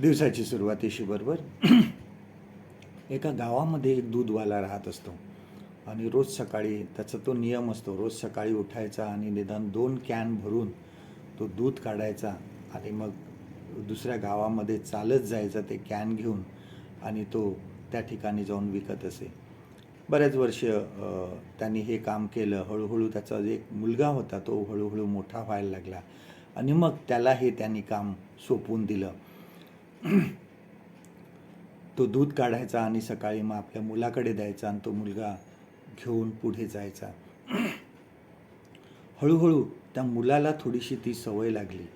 दिवसाची सुरुवातीशी बरोबर एका गावामध्ये एक दूधवाला राहत असतो आणि रोज सकाळी त्याचा तो नियम असतो रोज सकाळी उठायचा आणि निदान दोन कॅन भरून तो दूध काढायचा आणि मग दुसऱ्या गावामध्ये चालत जायचा ते कॅन घेऊन आणि तो त्या ठिकाणी जाऊन विकत असे. बऱ्याच वर्ष त्यांनी हे काम केलं. हळूहळू त्याचा जे एक मुलगा होता तो हळूहळू मोठा व्हायला लागला आणि मग त्याला हे त्यांनी काम सोपवून दिलं. तो दूध काढायचा आणि सकाळी मग आपल्या मुलाकडे द्यायचा आणि तो मुलगा घेऊन पुढे जायचा. हळूहळू त्या मुलाला थोडीशी ती सवय लागली.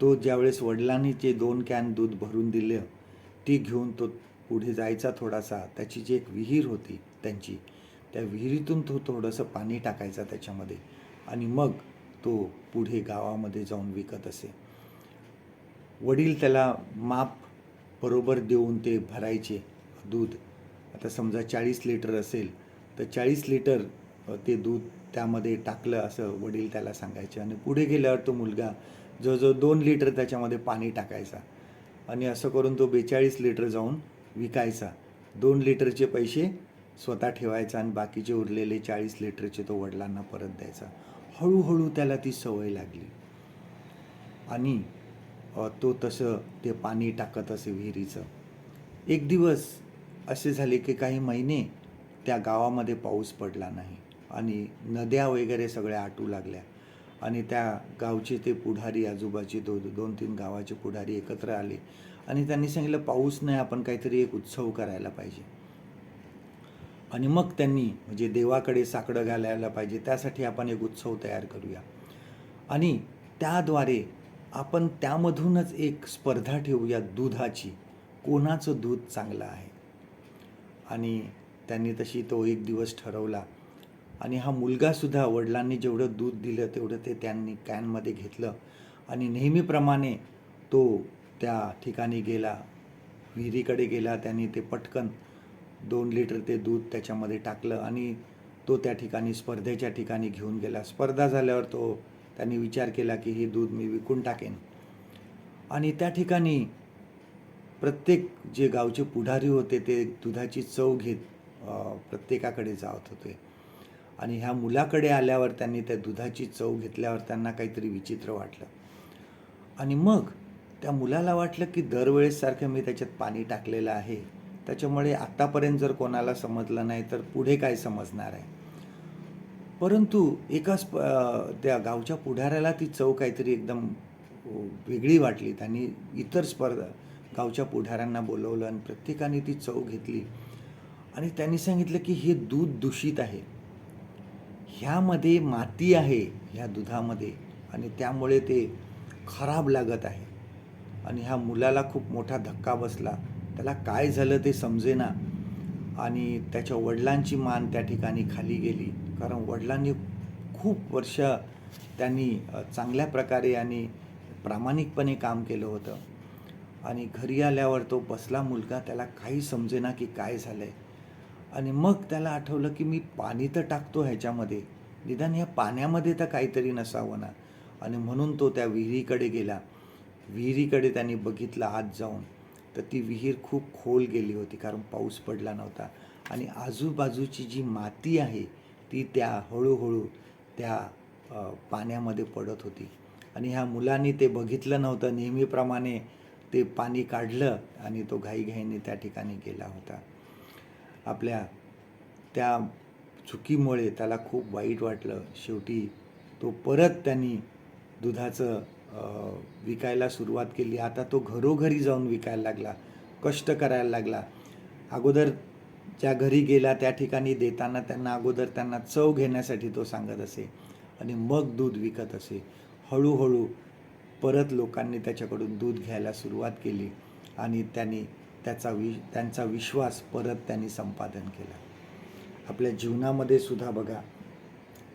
तो ज्यावेळेस वडिलांनी जे दोन कॅन दूध भरून दिलं ती घेऊन तो पुढे जायचा थोडासा. त्याची जी एक विहीर होती त्यांची त्या विहिरीतून तो थोडंसं पाणी टाकायचा त्याच्यामध्ये आणि मग तो पुढे गावामध्ये जाऊन विकत असे. वडील त्याला माप बरोबर देऊन ते भरायचे दूध. आता समजा चाळीस लिटर असेल तर चाळीस लिटर ते दूध त्यामध्ये टाकलं असं वडील त्याला सांगायचे. आणि पुढे गेल्यावर तो मुलगा जवळजवळ दोन लिटर त्याच्यामध्ये पाणी टाकायचा. आणि असं करून तो बेचाळीस लिटर जाऊन विकायचा. दोन लिटरचे पैसे स्वतः ठेवायचा आणि बाकीचे उरलेले चाळीस लिटरचे तो वडिलांना परत द्यायचा. हळूहळू त्याला ती सवय लागली. आणि तो तसं ते पाणी टाकत असे विहिरीचं. एक दिवस असे झाले की काही महिने त्या गावामध्ये पाऊस पडला नाही आणि नद्या वगैरे सगळ्या आटू लागल्या आणि त्या गावचे ते पुढारी आजूबाजूचे दो दोन तीन गावाचे पुढारी एकत्र आले आणि त्यांनी सांगितलं पाऊस नाही आपण काहीतरी एक उत्सव करायला पाहिजे. आणि मग त्यांनी म्हणजे देवाकडे साकडं घालायला पाहिजे त्यासाठी आपण एक उत्सव तयार करूया. आणि त्याद्वारे आपण त्यामधूनच एक स्पर्धा ठेवूया दुधाची. कोणाचं दूध चांगलं आहे? आणि त्यांनी तशी तो एक दिवस ठरवला. आणि हा मुलगासुद्धा वडिलांनी जेवढं दूध दिलं तेवढं ते त्यांनी कॅनमध्ये घेतलं. आणि नेहमीप्रमाणे तो त्या ठिकाणी गेला. विहिरीकडे गेला त्यांनी ते पटकन दोन लिटर ते दूध त्याच्यामध्ये टाकलं आणि तो त्या ठिकाणी स्पर्धेच्या ठिकाणी घेऊन गेला. स्पर्धा झाल्यावर तो त्यांनी विचार केला की हे दूध मी विकून टाकेन. आणि त्या ठिकाणी प्रत्येक जे गावचे पुढारी होते ते दुधाची चव घेत प्रत्येकाकडे जात होते. आणि ह्या मुलाकडे आल्यावर त्यांनी त्या दुधाची चव घेतल्यावर त्यांना काहीतरी विचित्र वाटलं. आणि मग त्या मुलाला वाटलं की दरवेळेससारखं मी त्याच्यात पाणी टाकलेलं आहे. त्याच्यामुळे आत्तापर्यंत जर कोणाला समजलं नाही तर पुढे काय समजणार आहे? परंतु एका स्प त्या गावच्या पुढाऱ्याला ती चव काहीतरी एकदम वेगळी वाटली. त्यांनी इतर स्पर्धा गावच्या पुढाऱ्यांना बोलवलं आणि प्रत्येकाने ती चव घेतली. आणि त्यांनी सांगितलं की हे दूध दूषित आहे. ह्यामध्ये माती आहे ह्या दुधामध्ये. आणि त्यामुळे ते खराब लागत आहे. आणि ह्या मुलाला खूप मोठा धक्का बसला. त्याला काय झालं ते समजेना. आणि त्याच्या वडिलांची मान त्या ठिकाणी खाली गेली. कारण वडिलांनी खूप वर्ष त्यांनी चांगल्या प्रकारे आणि प्रामाणिकपणे काम केलं होतं. आणि घरी आल्यावर तो बसला मुलगा त्याला काही समजेना की काय झालं आहे आणि मग त्याला आठवलं की मी पाणी तर टाकतो ह्याच्यामध्ये निदान ह्या पाण्यामध्ये तर काहीतरी नसावं ना आणि म्हणून तो त्या विहिरीकडे गेला. विहिरीकडे त्यांनी बघितलं आत जाऊन. तर ती विहीर खूप खोल गेली होती कारण पाऊस पडला नव्हता. आणि आजूबाजूची जी माती आहे ती त्या हळूहळू त्या पाण्यामध्ये पडत होती. आणि ह्या मुलांनी ते बघितलं नव्हतं. नेहमीप्रमाणे ते पाणी काढलं आणि तो घाईघाईने त्या ठिकाणी गेला होता. आपल्या त्या चुकीमुळे त्याला खूप वाईट वाटलं. शेवटी तो परत त्यांनी दुधाचं विकायला सुरुवात केली. आता तो घरोघरी जाऊन विकायला लागला कष्ट करायला लागला. अगोदर ज्या घरी गेला त्या ठिकाणी देताना त्यांना अगोदर त्यांना चव घेण्यासाठी तो सांगत असे आणि मग दूध विकत असे. हळूहळू परत लोकांनी त्याच्याकडून दूध घ्यायला सुरुवात केली आणि त्यांनी त्याचा वि त्यांचा विश्वास परत त्यांनी संपादन केला. आपल्या जीवनामध्ये सुद्धा बघा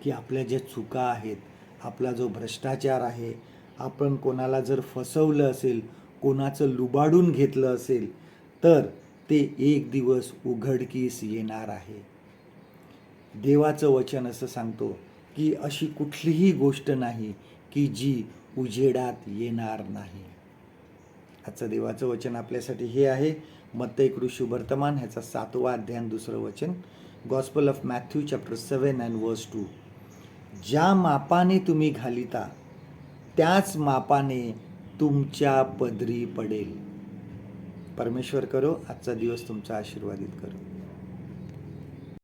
की आपल्या ज्या चुका आहेत आपला जो भ्रष्टाचार आहे आपण कोणाला जर फसवलं असेल कोणाचं लुबाडून घेतलं असेल तर ते एक दिवस उघडकीस येणार आहे. देवाचं वचन असं सांगतो की अशी कुठलीही गोष्ट नाही की जी उजेडात येणार नाही. आजचं देवाचं वचन आपल्यासाठी हे आहे. मत्तैक ऋषी वर्तमान ह्याचा सातवा अध्ययन दुसरं वचन. Gospel of Matthew chapter seven and verse two ज्या मापाने तुम्ही घालिता त्याच मापाने तुमच्या पदरी पडेल. परमेश्वर करो आजचा दिवस तुमचा आशीर्वादित करो.